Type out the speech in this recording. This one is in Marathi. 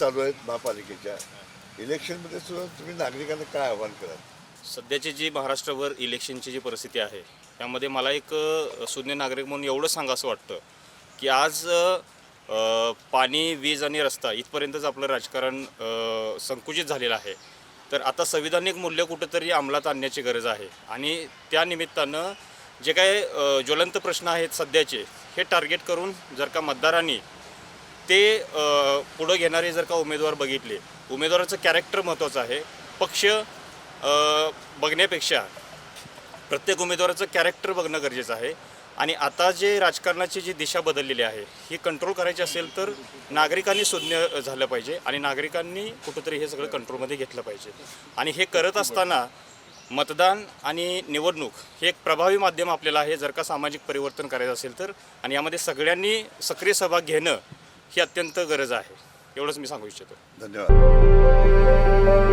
चालू आहेत महापालिकेच्या. इलेक्शनमध्ये सुद्धा तुम्ही नागरिकांना काय आव्हान कराल? सध्याची जी महाराष्ट्रभर इलेक्शनची जी परिस्थिती आहे त्यामध्ये मला एक शून्य नागरिक म्हणून एवढं सांगा असं वाटतं की आज अ, पाणी वीज आणि रस्ता इथपर्यंतच आपलं राजकारण अ, संकुचित झालेलं आहे. तर आता संविधानिक मूल्य कुठंतरी अंमलात आणण्याची गरज आहे आणि त्या निमित्तानं जे काय अ, ज्वलंत प्रश्न आहेत सध्याचे हे टार्गेट करून जर का मतदारांनी ते पुढं घेणारे जर का उमेदवार बघितले उमेदवाराचं कॅरेक्टर महत्त्वाचं आहे. पक्ष बघण्यापेक्षा प्रत्येक उमेदवाराचं कॅरेक्टर बघणं गरजेचं आहे. आणि आता जे राजकारणाची जी दिशा बदललेली आहे ही कंट्रोल करायची असेल तर नागरिकांनी शोधणं झालं पाहिजे आणि नागरिकांनी कुठंतरी हे सगळं कंट्रोलमध्ये घेतलं पाहिजे. आणि हे करत असताना मतदान आणि निवडणूक हे एक प्रभावी माध्यम आपल्याला आहे. जर का सामाजिक परिवर्तन करायचं असेल तर आणि यामध्ये सगळ्यांनी सक्रिय सहभाग घेणं ही अत्यंत गरज आहे. एवढंच मी सांगू इच्छितो. धन्यवाद.